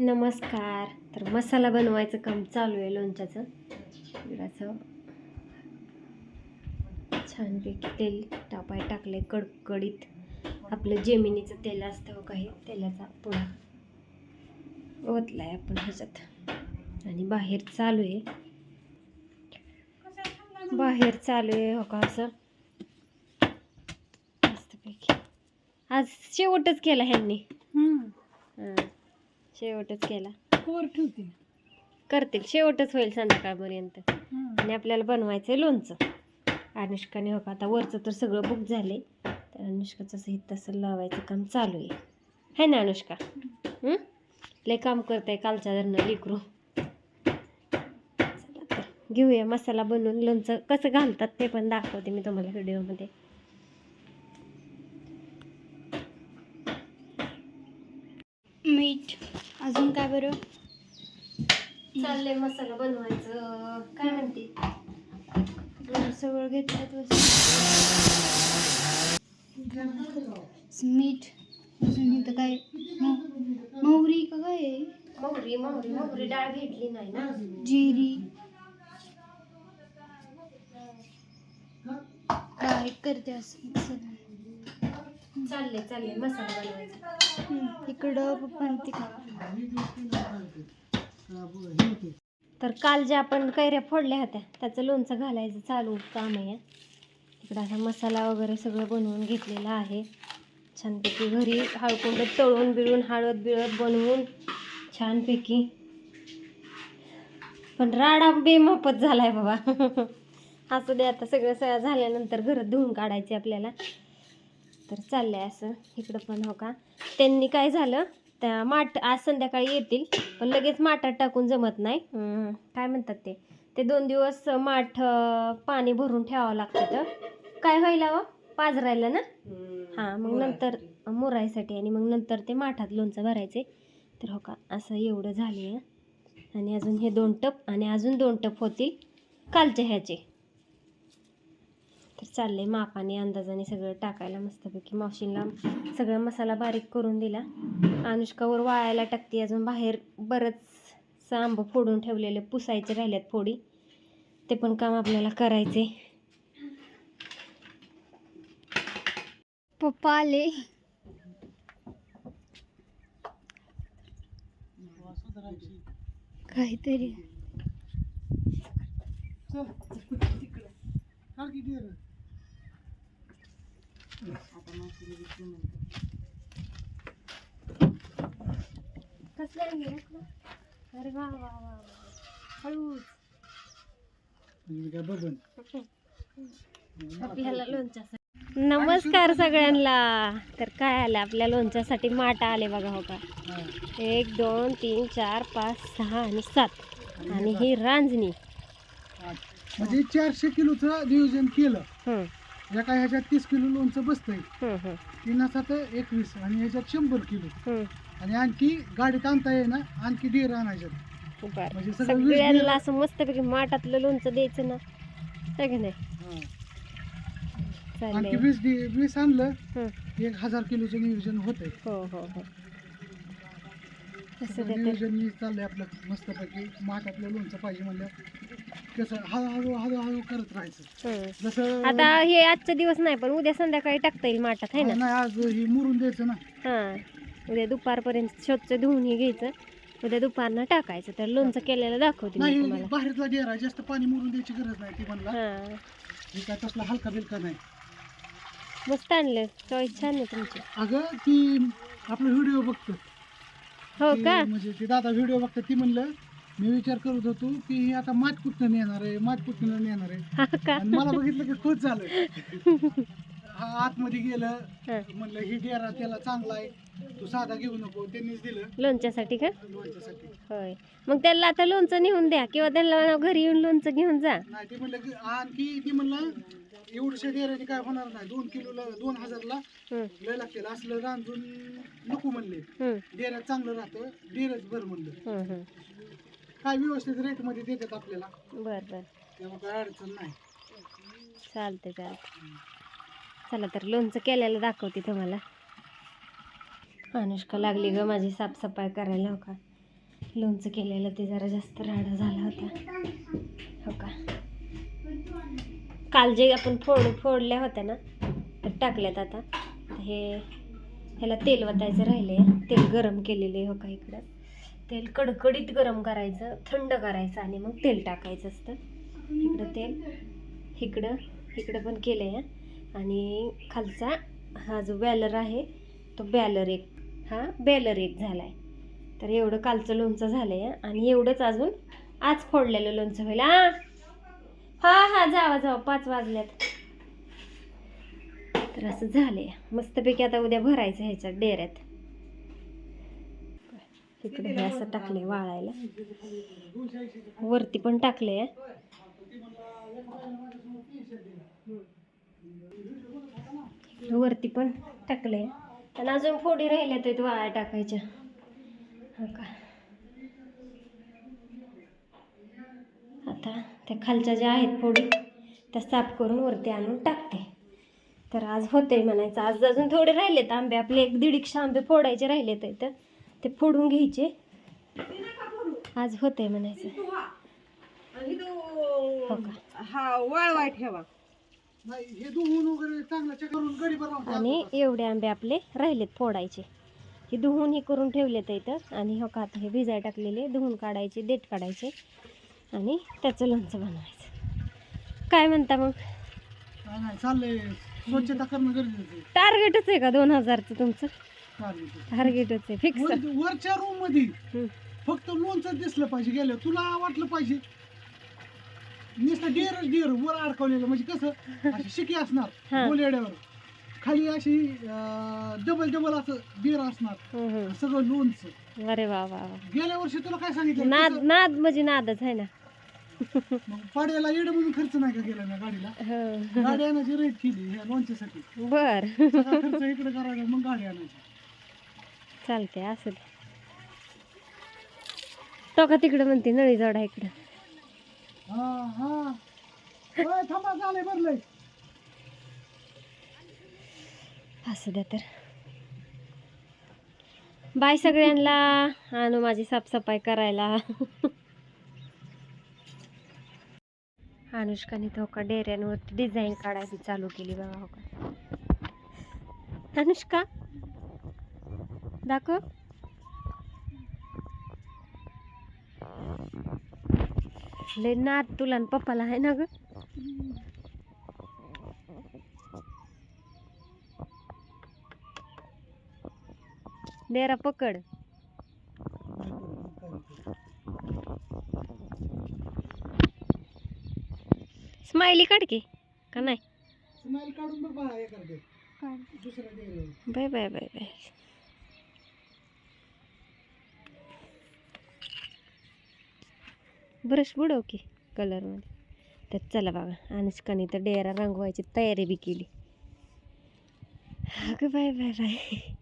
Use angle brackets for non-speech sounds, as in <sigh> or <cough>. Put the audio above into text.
नमस्कार. तर मसाला बनवायचं काम चालू आहे लोणच्याचं. असं छानपैकी तेल टापाय टाकले कडकडीत. आपलं जेमिनीचं तेल असतं हो काही तेलाचा पुडा ओतलाय आपण ह्याच्यात. आणि बाहेर चालू आहे. बाहेर चालू आहे हो का असं? मस्तपैकी. आज शेवटच केला ह्यांनी. हां. शेवटच केला. कोर करतील. शेवटच होईल संध्याकाळपर्यंत. आणि आपल्याला बनवायचं आहे लोणचं. अनुष्काने हो का आता वरचं तर सगळं बुक झाले तर अनुष्काचं असं इथं तसं लावायचं काम चालू आहे. है ना अनुष्का? लय काम करते कालच्या धरणं लिकरू. चला तर घेऊया मसाला बनवून. लोणचं कसं घालतात ते पण दाखवते मी तुम्हाला व्हिडिओमध्ये. मीठ. अजून काय बरं? चाललंय मसाला बनवायचं. काय म्हणते? सगळं घेतलं मीठ. अजून इथं काय? मोहरी का काय? मोहरी मोहरी मोहरी डाळ घेतली नाही ना? जिरी. बारीक करते असं? मिक्सर चाललंय चाललंय मसाला बनवायचा. इकडं तिकडं तर काल ज्या आपण कैऱ्या फोडल्या होत्या त्याचं लोणचं घालायचं चालू काम आहे. इकडं असा मसाला वगैरे सगळं बनवून घेतलेलं आहे. छानपैकी घरी हळकुंड तळून बिळून हळद बिळद बनवून छानपैकी. पण राडा बेमापत झालाय बाबा. <laughs> असू दे आता सगळं सगळं झाल्यानंतर घरात धुवून काढायचे आपल्याला. तर चाललंय असं. इकडं पण हो का? त्यांनी काय झालं? त्या माठ आज संध्याकाळी येतील पण लगेच माठात टाकून जमत नाही. काय म्हणतात ते? ते दोन दिवस माठ पाणी भरून ठेवावं लागतं तर काय व्हायला व पाजरायला ना? हां मग नंतर मुरायसाठी आणि मग नंतर ते माठात लोणचं भरायचे तर हो का असं एवढं झाले आहे आणि अजून हे दोन टप आणि अजून दोन टप होतील कालचे ह्याचे. तर चाललंय मापाने अंदाजाने सगळं टाकायला मस्तपैकी. मावशींना सगळा मसाला बारीक करून दिला. अनुष्कावर वाळायला टाकते. अजून बाहेर बरंच आंबं फोडून ठेवलेले पुसायचे राहिल्यात फोडी. ते पण काम आपल्याला करायचे पप्पा आले. काहीतरी. कसलं आहे? अरे वा वा वा वा. हळूच. आपल्याला लोणच्यासाठी. नमस्कार सगळ्यांना. तर काय आलं? आपल्या लोणच्यासाठी माठ आले बघा हो का? एक दोन तीन चार पाच सहा आणि सात. आणि ही रांजणी. म्हणजे चारशे किलोचं नियोजन केलं. हं, एका ह्याच्यात तीस किलो लोणचं बसतंय. तीन सात एकवीस आणि ह्याच्यात शंभर किलो. आणि आणखी गाडीत आणता येईना आणखी डेर आणायच्यात म्हणजे सगळं वीस सगळ्यांना असं मस्तपैकी माठातलं लोणचं द्यायचं ना. है की नाही? हा. आणखी वीस डे- वीस आणलं हं. एक हजार किलोचं नियोजन होतंय. हो हो हो. असं नियोजन चाललंय आपलं मस्तपैकी. माठातलं लोणचं पाहिजे म्हणलं. कसं हळूहळू हळूहळू करत राहायचं. हं. जसं आता हे आजचा दिवस नाही पण उद्या संध्याकाळी टाकता येईल माठात आहे ना? नाही आज ही मुरून द्यायचं ना. हां. उद्या दुपारपर्यंत स्वच्छ धुवून हे घ्यायचं. उद्या दुपारनं टाकायचं तर लोणचं केलेलं दाखवते मी नाही तुम्हाला. बाहेरला डेर जास्त पाणी मुरून द्यायची गरज नाही ती म्हणला. हां. हे काय तसला हलका बिलका नाही. मस्त आणलं. चॉईस छान आहे तुमची. अगं ती आपला व्हिडिओ बघतो. हो ती का? म्हणजे ती दादा व्हिडिओ बघतात ती म्हणलं मी विचार करत होतो की ही आता माठ कुठनं नेणार आहे? माठ कुठनं नेणार आहे? का? आणि मला बघितलं की खुश झालं. हा आतमध्ये गेलं म्हणलं ही डेरा त्याला चांगला आहे. तू साधा घेऊ नको. त्यांनीच दिलं. लोणच्यासाठी का? लोणच्यासाठी. होय. मग त्याला आता लोणचं नेऊन द्या किंवा त्यांना घरी येऊन लोणचं घेऊन जा. नाही ते म्हणलं की आणखी ती म्हणलं एवढ्याशा डेऱ्याने काय होणार नाही. दोन किलोला दोन हजारला लय लागतील. असलं रांजून नको म्हणले. डेऱ्यात चांगलं राहतं. डेरच भर म्हणलं. काय व्यवस्थित रेटमध्ये देतात आपल्याला. बरं बरं. काय अडचण नाही. चालते चालते चला तर लोणचं केलेलं दाखवते तुम्हाला. अनुष्का लागली ग माझी साफसफाई करायला हो का? लोणचं केलेलं ते जरा जास्त राडा झाला होता. हो का? काल जे आपण फोड फोडल्या होत्या ना तर टाकल्यात आता. हे ह्याला तेल वतायचं राहिले तेल गरम केलेले हो का इकडं? तेल कडकडीत गरम करायचं थंड करायचं आणि मग तेल टाकायचं असतं. इकडं तेल इकडं इकडं पण केलं आहे आणि खालचा हा जो बॅलर आहे तो बॅलर एक हा बॅलर एक झाला आहे तर एवढं कालचं लोणचं झालं आहे आणि एवढंच अजून आज फोडलेलं लोणचं होईल हा. हा हा जावा जावा पाच वाजल्यात. तर असं झालं आहे मस्तपैकी आता उद्या भरायचं ह्याच्यात डेऱ्यात. इकडे हे असं टाकले वाळायला. वरती पण टाकले वरती पण टाकले आणि अजून फोडी राहिल्या तर वाळा टाकायच्या. हो का? आता त्या खालच्या ज्या आहेत फोडी त्या साफ करून वरती आणून टाकते. तर आज होते म्हणायचं. आज अजून थोडे राहिलेत आंबे. आपले एक दीडशे आंबे फोडायचे राहिलेत तर ते फोडून घ्यायचे. आज होते म्हणायचं. हो. का? हा वळवाय ठेवा. नाही हे धुवून वगैरे चांगलं चेक करून गडी बनवतात आणि एवढे आंबे आपले राहिलेत फोडायचे. हे धुवून हे करून ठेवलेत इथं. आणि हो का आता हे भिजाय टाकलेले धुवून काढायचे देठ काढायचे. आणि त्याचं लोणचं बनवायचं. काय म्हणता मग? स्वच्छता करणं गरजेचं आहे. टार्गेटच आहे का दोन हजारचं तुमचं. टार्गेटच आहे फिक्स वर- वरच्या रूममध्ये फक्त लोणचं दिसलं पाहिजे गेलं. तुला वाटलं पाहिजे. नुसतं डेर डेर वर अडकवलेलं. म्हणजे कसं <laughs> अशी शिकी हा. असणार बोलेड्यावर खाली अशी डबल डबल असं डेर असणार. सगळं लोणचं अरे वा वा वा. गेल्या वर्षी तुला काय सांगितलं? नाद कसं? नाद म्हणजे नादच आहे ना. मग पाड्याला येडं म्हणून खर्च नाही का गेला ना गाडीला? हो. गाडी आणायची रेट केली ह्या लोणच्यासाठी बर. सगळा खर्च इकडे करायचा मग गाडी आणायची. चालते असं दे. तो का तिकडं म्हणते नळी जोडा इकडं. असू द्या तर. बाय सगळ्यांना. आणू माझी साफसफाई करायला. अनुष्काने तो का डेऱ्यांवरती डिझाईन काढायची चालू केली बघा हो का. अनुष्का? दाखव. लय नाद तुला आणि पप्पाला आहे ना ग. डेरा पकड. स्माइली काढ की का नाही. Bye bye bye bye. Brush बुडव की कलरमध्ये. तर चला बघा अनुष्काने तर डेरा रंगवायची तयारी बी केली. अगं बाय बाय बाय.